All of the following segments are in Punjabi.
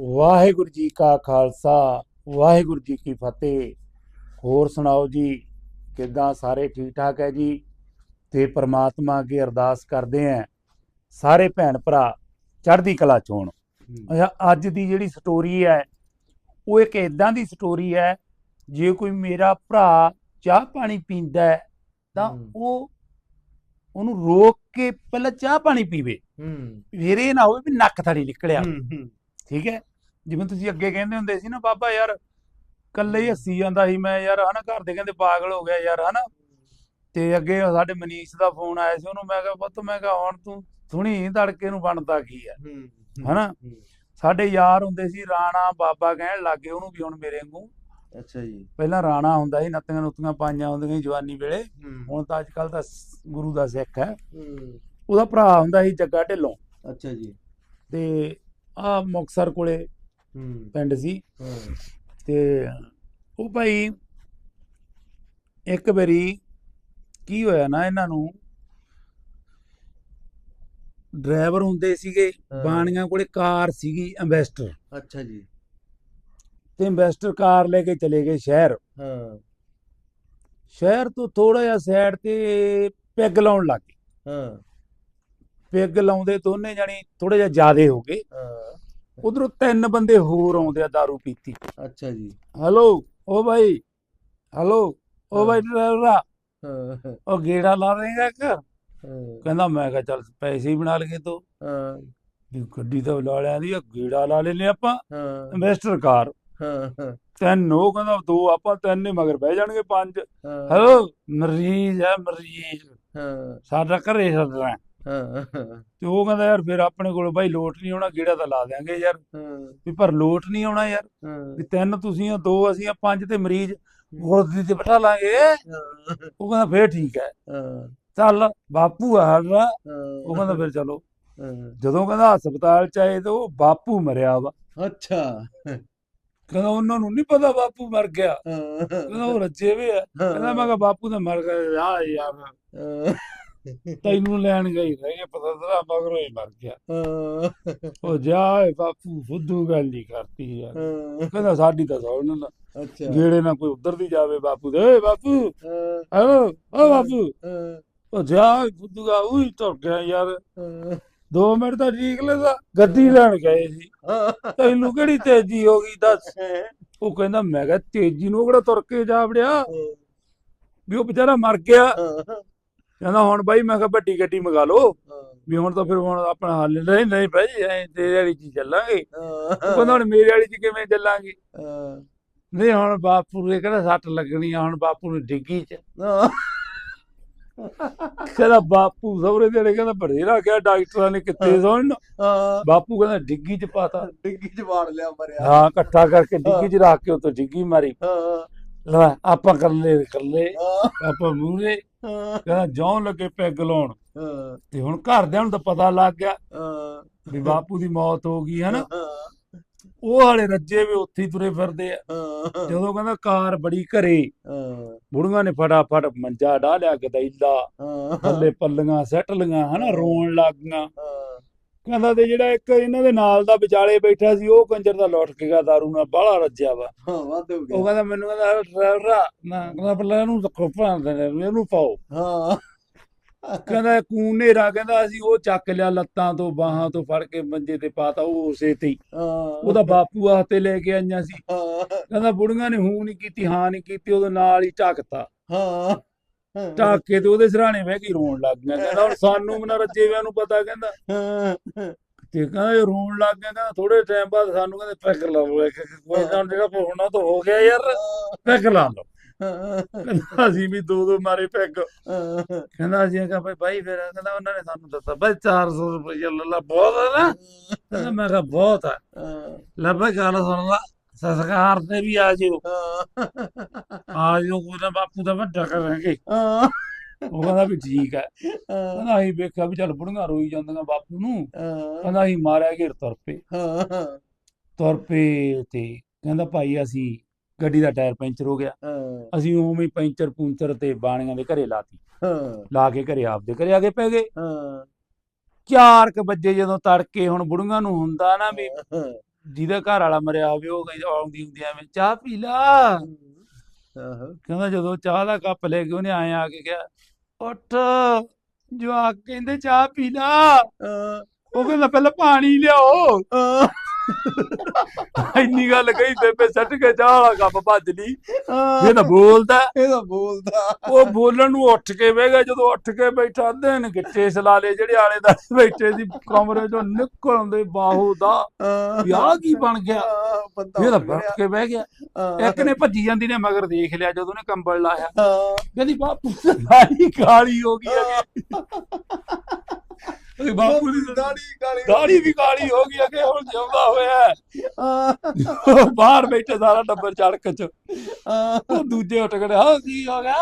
ਵਾਹਿਗੁਰੂ ਜੀ ਕਾ ਖਾਲਸਾ ਵਾਹਿਗੁਰੂ ਜੀ ਕੀ ਫਤਿਹ। ਹੋਰ ਸੁਣਾਓ ਜੀ ਕਿੱਦਾਂ ਸਾਰੇ ਠੀਕ ਠਾਕ ਹੈ ਜੀ? ਤੇ ਪ੍ਰਮਾਤਮਾ ਅੱਗੇ ਅਰਦਾਸ ਕਰਦੇ ਆਂ ਸਾਰੇ ਭੈਣ ਭਰਾ ਚੜ੍ਹਦੀ ਕਲਾ ਚ ਹੋਣ। ਅੱਛਾ ਅੱਜ ਦੀ ਜਿਹੜੀ ਸਟੋਰੀ ਹੈ ਉਹ ਇੱਕ ਇਦਾਂ ਦੀ ਸਟੋਰੀ ਹੈ ਜੇ ਕੋਈ ਮੇਰਾ ਭਰਾ ਚਾਹ ਪਾਣੀ ਪੀਂਦਾ ਹੈ ਤਾਂ। ਉਹ ਉਹਨੂੰ ਰੋਕ ਕੇ ਪਹਿਲਾਂ ਚਾਹ ਪਾਣੀ ਪੀਵੇ। ਹੂੰ। ਫਿਰ ਇਹ ਨਾ ਹੋਵੇ ਵੀ ਨੱਕ ਥੜੀ ਨਿਕਲਿਆ। ਹੂੰ। ਠੀਕ ਹੈ? ਜਿਵੇਂ ਤੁਸੀਂ ਅੱਗੇ ਕਹਿੰਦੇ ਹੁੰਦੇ ਸੀ ਨਾ ਬਾਬਾ ਯਾਰ ਕੱਲੇ ਹੀ ਹੱਸੀ ਜਾਂਦਾ ਸੀ ਮੈਂ ਯਾਰ ਹਨਾ ਘਰ ਦੇ ਕਹਿੰਦੇ ਪਾਗਲ ਹੋ ਗਿਆ ਯਾਰ ਹਨਾ? ਤੇ ਅੱਗੇ ਸਾਡੇ ਮਨੀਸ਼ ਦਾ ਫੋਨ ਆਇਆ ਸੀ ਉਹਨੂੰ ਮੈਂ ਕਿਹਾ ਪੁੱਤ ਮੈਂ ਕਿਹਾ ਹੁਣ ਤੂੰ ਸੁਣੀ ਤੜਕੇ ਨੂੰ ਬਣਦਾ ਕੀ ਹੈ? ਹਨਾ? ਸਾਡੇ ਯਾਰ ਹੁੰਦੇ ਸੀ ਰਾਣਾ ਬਾਬਾ ਕਹਿਣ ਲੱਗੇ ਉਹਨੂੰ ਵੀ ਹੁਣ ਮੇਰੇ ਵਾਂਗੂ। ਅੱਛਾ ਜੀ। ਪਹਿਲਾਂ ਰਾਣਾ ਹੁੰਦਾ ਸੀ ਨੱਤੀਆਂ ਨੁੱਤੀਆਂ ਪਾਈਆਂ ਹੁੰਦੀਆਂ ਸੀ ਜਵਾਨੀ ਵੇਲੇ। ਹੁਣ ਤਾਂ ਅੱਜ ਕੱਲ ਤਾਂ ਸ- ਗੁਰੂ ਦਾ ਸਿੱਖ ਹੈ। ਹੂੰ। ਉਹਦਾ ਭਰਾ ਹੁੰਦਾ ਸੀ ਜੱਗਾ ਢਿੱਲੋਂ। ਅੱਛਾ ਜੀ। ਤੇ ਆ ਮੁਕਸਰ ਕੋਲੇ ਹੂੰ। ਪਿੰਡ ਸੀ। ਹਾਂ। ਤੇ ਉਹ ਭਾਈ ਇੱਕ ਵਾਰੀ ਕੀ ਹੋਇਆ ਨਾ ਇਹਨਾਂ ਨੂੰ? ਡਰਾਈਵਰ ਹੁੰਦੇ ਸੀਗੇ। ਬਾਣੀਆਂ ਕੋਲੇ ਕਾਰ ਸੀਗੀ ਇਨਵੈਸਟਰ ਅੱਛਾ ਜੀ। ਤੇ ਇਨਵੈਸਟਰ ਕਾਰ ਲੈ ਕੇ ਚਲੇ ਗਏ ਸ਼ਹਿਰ। ਹਾਂ। ਸ਼ਹਿਰ ਤੋਂ ਥੋੜਾ ਜਿਹਾ ਸਾਈਡ ਤੇ ਪੈਗ ਲਾਉਣ ਲੱਗ ਗਏ। ਹਾਂ। ਪੈਗ ਲਾਉਂਦੇ ਦੋਨੇ ਜਾਣੀ ਥੋੜਾ ਜਿਹਾ ਜ਼ਿਆਦੇ ਹੋ ਗਏ। ਹਾਂ। ਉਧਰੋਂ ਤਿੰਨ ਬੰਦੇ ਹੋਰ ਆਉਂਦੇ ਆ दारू ਪੀਤੀ। ਅੱਛਾ ਜੀ। ਹੈਲੋ ਓ ਭਾਈ ਹੈਲੋ ਓ ਭਾਈ ਡਰਾਈਵਰ ਉਹ ਗੇੜਾ ਲਾ ਦੇਗਾ ਇੱਕ। ਕਹਿੰਦਾ ਮੈਂ ਕਿਹਾ ਚੱਲ ਪੈਸੇ ਹੀ ਬਣਾ ਲਗੇ ਤੋ। ਹਾਂ। ਗੱਡੀ ਤਾਂ ਲਾ ਲਿਆ ਦੀ ਗੇੜਾ ਲਾ ਲੈਨੇ ਆਪਾਂ। ਹਾਂ। ਇਨਵੈਸਟਰ ਕਾਰ ਹਾਂ ਤਿੰਨ ਉਹ ਕਹਿੰਦਾ ਦੋ ਆਪਾਂ ਤਿੰਨ ਹੀ ਮਗਰ ਬਹਿ ਜਾਣਗੇ ਪੰਜ। ਹੈਲੋ ਮਰੀਜ਼ ਹੈ ਮਰੀਜ਼। ਹਾਂ। ਸਾਡਾ ਘਰੇ ਸੱਦਣਾ। ਹੈ। ਤੇ ਉਹ ਕਹਿੰਦਾ ਯਾਰ ਫਿਰ ਆਪਣੇ ਕੋਲ ਬਾਈ ਲੋਟ ਨਹੀਂ ਆਉਣਾ ਗੇੜਾ ਤਾਂ ਲਾ ਦਿਆਂਗੇ ਯਾਰ। ਵੀ ਪਰ ਲੋਟ ਨਹੀਂ ਆਉਣਾ ਯਾਰ। ਵੀ ਤਿੰਨ ਤੁਸੀਂ ਆ ਦੋ ਅਸੀਂ ਆ ਪੰਜ ਤੇ ਮਰੀਜ਼ ਗੋਦੀ ਤੇ ਬਿਠਾ ਲਾਂਗੇ। ਉਹ ਕਹਿੰਦਾ ਫੇਰ ਠੀਕ ਹੈ। ਚੱਲ ਬਾਪੂ ਆ ਸਾਡਾ। ਉਹ ਕਹਿੰਦਾ ਫਿਰ ਚਲੋ। ਜਦੋਂ ਕਹਿੰਦਾ ਹਸਪਤਾਲ ਚ ਆਏ ਤੇ ਉਹ ਬਾਪੂ ਮਰਿਆ ਵਾ। ਅੱਛਾ। ਕਹਿੰਦਾ ਉਹਨਾਂ ਨੂੰ ਨਹੀਂ ਪਤਾ ਬਾਪੂ ਮਰ ਗਿਆ। ਕਹਿੰਦਾ ਉਹ ਰੱਜੇ ਵੇ ਆ। ਕਹਿੰਦਾ ਮੈਂ ਕਿਹਾ ਬਾਪੂ ਤਾਂ ਮਰ ਗਿਆ ਆ ਯਾਰ। ਤੈਨੂੰ ਲੈਣ ਗਈ ਰਹੇ ਪਤਾ ਤੇਰਾ ਮਗਰੋਂ ਹੀ ਮਰ ਗਿਆ। ਉਹ ਜਾਏ ਬਾਪੂ ਫੁੱਦੂ ਗੱਲ ਹੀ ਕਰਤੀ ਯਾਰ। ਕਹਿੰਦਾ ਸਾਡੀ ਤਾਂ ਸੌਣ ਨਾ ਅੱਛਾ। ਗੇੜੇ ਨਾ ਕੋਈ ਉਧਰ ਦੀ ਜਾਵੇ ਬਾਪੂ ਦੇ। ਓਏ ਬਾਪੂ! ਹੈਲੋ ਓ ਬਾਪੂ! ਉਹ ਜਾ ਫੁੱਦੂਗਾ ਉਹੀ ਤੁਰ ਗਿਆ ਯਾਰ। ਦੋ ਮਿੰਟ ਤਾਂ ਠੀਕ ਲੈਦਾ ਗੱਡੀ ਲੈਣ ਗਏ ਸੀ। ਤੈਨੂੰ ਕਿਹੜੀ ਤੇਜ਼ੀ ਹੋ ਗਈ ਦੱਸ? ਉਹ ਕਹਿੰਦਾ ਮੈਂ ਕਿਹਾ ਤੇਜ਼ੀ ਨੂੰ ਉਹ ਕਿਹੜਾ ਤੁਰ ਕੇ ਜਾ ਵੜਿਆ? ਵੀ ਉਹ ਵਿਚਾਰਾ ਮਰ ਗਿਆ। ਕਹਿੰਦਾ ਹੁਣ ਬਾਈ ਮੈਂ ਕਿਹਾ ਵੱਡੀ ਗੱਡੀ ਮੰਗਾ ਲਓ। ਵੀ ਹੁਣ ਤਾਂ ਫਿਰ ਹੁਣ ਆਪਣਾ ਹੱਲ ਨਹੀਂ ਨਹੀਂ ਭਾਈ ਐ ਤੇਰੇ ਵਾਲੀ ਚ ਚੱਲਾਂਗੇ। ਕਹਿੰਦਾ ਹੁਣ ਮੇਰੇ ਵਾਲੀ ਚ ਕਿਵੇਂ ਚੱਲਾਂਗੇ? ਨਹੀਂ ਹੁਣ ਬਾਪੂ ਦੇ ਕਹਿੰਦਾ ਸੱਟ ਲੱਗਣੀ ਆ ਹੁਣ ਬਾਪੂ ਨੂੰ ਡਿੱਗੀ ਚ। ਕਹਿੰਦਾ ਬਾਪੂ ਸਹੁਰੇ ਦੇ ਕਹਿੰਦਾ ਬੜੇਰਾ ਗਿਆ ਡਾਕਟਰਾਂ ਨੇ ਕਿੱਥੇ ਸੁਣਨ ਬਾਪੂ ਕਹਿੰਦਾ ਡਿੱਗੀ ਚ ਪਾਤਾ। ਡਿੱਗੀ ਚ ਵਾੜ ਲਿਆ ਮਰਿਆ। ਹਾਂ ਇਕੱਠਾ ਕਰਕੇ ਡਿੱਗੀ ਚ ਰੱਖ ਕੇ ਉੱਤੋਂ ਡਿੱਗੀ ਮਾਰੀ। ਹਾਂ। ਲੈ ਆਪਾਂ ਕਰ ਲੈ ਕਰ ਲੈ ਆਪਾਂ ਮੂਹਰੇ ਹਾਂ ਕਹਿੰਦਾ ਜੌਂ ਲੱਗੇ ਪੈਗ ਲਾਉਣ। ਤੇ ਹੁਣ ਘਰਦਿਆਂ ਨੂੰ ਤਾਂ ਪਤਾ ਲੱਗ ਗਿਆ ਵੀ ਬਾਪੂ ਦੀ ਮੌਤ ਹੋ ਗਈ ਹਨਾ? ਉਹ ਵਾਲੇ ਰੱਜੇ ਵੀ ਉੱਥੇ ਤੁਰੇ ਫਿਰਦੇ ਆ। ਜਦੋਂ ਕਹਿੰਦਾ ਕਾਰ ਬੜੀ ਘਰੇ ਬੁੜੀਆਂ ਨੇ ਫਟਾਫਟ ਮੰਜਾ ਢਾ ਲਿਆ ਗਦੈਲਾ ਥੱਲੇ ਪੱਲੀਆਂ ਸੈੱਟ ਲੀਆਂ ਹਨਾ? ਰੋਣ ਲੱਗ ਹਾਂ। ਕਹਿੰਦਾ ਤੇ ਜਿਹੜਾ ਇੱਕ ਇਹਨਾਂ ਦੇ ਨਾਲ ਦਾ ਵਿਚਾਲੇ ਬੈਠਾ ਸੀ ਉਹ ਕੰਜਰ ਦਾ ਲੁੱਟ ਕੇ ਗਿਆ ਦਾਰੂ ਨਾਲ ਬਾਹਲਾ ਰੱਜਿਆ ਵਾ। ਹਾਂ ਵਾਦ ਹੋ ਉਹ ਕਹਿੰਦਾ ਮੈਨੂੰ ਕਹਿੰਦਾ ਡਰਾਈਵਰ ਨਾ ਕਹਿੰਦਾ ਪਹਿਲਾਂ ਇਹਨੂੰ ਭਾਂਦੇ ਨੇ ਇਹਨੂੰ ਪਾਓ। ਹਾਂ। ਕਹਿੰਦਾ ਕੂਨੇਰਾ ਕਹਿੰਦਾ ਅਸੀਂ ਉਹ ਚੱਕ ਲਿਆ ਲੱਤਾਂ ਤੋਂ ਬਾਹਾਂ ਤੋਂ ਫੜ ਕੇ ਮੰਜੇ ਤੇ ਪਾਤਾ ਉਹ ਉਸੇ ਤੇ ਉਹਦਾ ਬਾਪੂ ਆਸਤੇ ਲੈ ਕੇ ਆਈਆਂ ਸੀ। ਹਾਂ। ਕਹਿੰਦਾ ਬੁੜੀਆਂ ਨੇ ਹੂੰ ਨਹੀਂ ਕੀਤੀ ਹਾਂ ਨਹੀਂ ਕੀਤੀ ਉਹਦੇ ਨਾਲ ਹੀ ਢੱਕਤਾ ਹਾਂ। ਢੱਕ ਕੇ ਤੇ ਉਹਦੇ ਸਿਰਹਾਣੇ ਬਹਿ ਕੇ ਰੋਣ ਲੱਗ ਗਿਆ। ਕਹਿੰਦਾ ਹੁਣ ਸਾਨੂੰ ਮਨਾ ਰੱਜੇ ਵਿਆਂ ਨੂੰ ਪਤਾ ਕਹਿੰਦਾ। ਤੇ ਕਹਿੰਦਾ ਇਹ ਰੋਣ ਲੱਗ ਗਿਆ ਕਹਿੰਦਾ ਥੋੜੇ ਟਾਈਮ ਬਾਅਦ ਸਾਨੂੰ ਕਹਿੰਦੇ ਪੈਕ ਲਾ ਲਓ ਇੱਕ ਕੋਈ ਨਾ ਜਿਹੜਾ ਹੋਣਾ ਤਾਂ ਹੋ ਗਿਆ ਯਾਰ ਪੈਕ ਲਾ ਲਓ। ਕਹਿੰਦਾ ਅਸੀਂ ਵੀ ਦੋ ਦੋ ਮਾਰੇ ਪੈਗ ਕਹਿੰਦਾ ਅਸੀਂ ਕਿਹਾ ਭਾਈ ਭਾਈ ਫਿਰ ਕਹਿੰਦਾ ਉਹਨਾਂ ਨੇ ਸਾਨੂੰ ਦਿੱਤਾ ਭਾਈ 400 ਰੁਪਏ ਲੈ ਲਾ ਬਹੁਤ ਹੈ। ਨਾ ਮੈਂ ਕਿਹਾ ਬਹੁਤ ਹੈ। ਲੈ ਭਾਈ ਗੱਲ ਸੁਣ ਲਾ ਸੰਸਕਾਰ ਤੇ ਵੀ ਆ ਜਿਓ। ਆ ਜਿਓ ਕੋਈ ਨਾ ਬਾਪੂ ਦਾ ਵੱਡਾ ਕਰਾਂਗੇ। ਉਹ ਕਹਿੰਦਾ ਵੀ ਠੀਕ ਹੈ। ਕਹਿੰਦਾ ਅਸੀਂ ਵੇਖਿਆ ਵੀ ਚੱਲ ਬੁੜੀਆਂ ਰੋਈ ਜਾਂਦੀਆਂ ਬਾਪੂ ਨੂੰ। ਕਹਿੰਦਾ ਅਸੀਂ ਮਾਰਿਆ ਘੇਰ ਤੁਰ ਪਏ। ਤੁਰ ਪਏ ਤੇ ਕਹਿੰਦਾ ਭਾਈ ਅਸੀਂ ਗੱਡੀ ਦਾ ਟਾਇਰ ਪੈਂਚਰ ਹੋ ਗਿਆ। ਅਸੀਂ ਉਵੇਂ ਪੈਂਚਰ ਪੂੰਚਰ ਤੇ ਬਾਣੀਆਂ ਦੇ ਘਰੇ ਲਾਤੀ। ਲਾ ਕੇ ਘਰੇ ਆਪਦੇ ਘਰੇ ਆ ਕੇ ਪੈ ਗਏ। 4 ਵਜੇ ਜਦੋਂ ਤੜਕੇ ਹੁਣ ਬੁੜੀਆਂ ਨੂੰ ਹੁੰਦਾ ਨਾ ਵੀ ਜਿਹਦਾ ਘਰ ਵਾਲਾ ਮਰਿਆ ਹੋਵੇ ਉਹ ਕਹਿੰਦੀ ਆਉਂਦੀ ਹੁੰਦੀ ਐਵੇਂ ਚਾਹ ਪੀ ਲਾ। ਆਹੋ। ਕਹਿੰਦਾ ਜਦੋਂ ਚਾਹ ਦਾ ਕੱਪ ਲੈ ਕੇ ਉਹਨੇ ਆਏ ਆ ਕੇ ਕਿਹਾ ਉੱਠ ਜਵਾਕ ਕਹਿੰਦੇ ਚਾਹ ਪੀ ਲਾ। ਉਹ ਕਹਿੰਦਾ ਪਹਿਲਾਂ ਪਾਣੀ ਲਿਆਓ। ਇੰਨੀ ਗੱਲ ਕਹੀ ਬੇਬੇ ਸੱਟ ਕੇ ਚਾਹ ਵਾਲਾ ਕੱਪ ਭੱਜ ਲਈ। ਇਹ ਤਾਂ ਬੋਲਦਾ। ਇਹ ਤਾਂ ਬੋਲਦਾ। ਉਹ ਬੋਲਣ ਨੂੰ ਉੱਠ ਕੇ ਬਹਿ ਜਦੋਂ ਉੱਠ ਕੇ ਬੈਠਾ ਅੱਧੇ ਨੇ ਗਿੱਟੇ ਸਲਾ ਲਏ ਜਿਹੜੇ ਆਲੇ ਦਾ ਬੈਠੇ ਸੀ ਕਮਰੇ ਚੋਂ ਨਿਕਲਣ ਦੇ ਬਾਹੂ ਦਾ ਹਾਂ, ਵੀ ਆਹ ਕੀ ਬਣ ਗਿਆ? ਇਹ ਤਾਂ ਬੈਠ ਕੇ ਬਹਿ ਗਿਆ। ਇੱਕ ਨੇ ਭੱਜੀ ਜਾਂਦੀ ਨੇ ਮਗਰ ਦੇਖ ਲਿਆ ਜਦੋਂ ਉਹਨੇ ਕੰਬਲ ਲਾਇਆ। ਕਹਿੰਦੀ ਬਾਪੂ ਸਾਰੀ ਕਾਲੀ ਹੋ ਗਈ ਹੈ। ਅਰੇ ਬਾਪੂ ਦੀ ਦਾੜੀ ਕਾਲੀ ਦਾੜੀ ਵੀ ਕਾਲੀ ਹੋ ਗਈ ਅਗੇ ਹੁਣ ਜਿਉਂਦਾ ਹੋਇਆ ਉਹ ਬਾਹਰ ਬੈਠੇ ਸਾਰਾ ਟੱਬਰ ਚੜਕ ਚ। ਉਹ ਦੂਜੇ ਉੱਠ ਕੇ ਹਾਂ ਕੀ ਹੋ ਗਿਆ?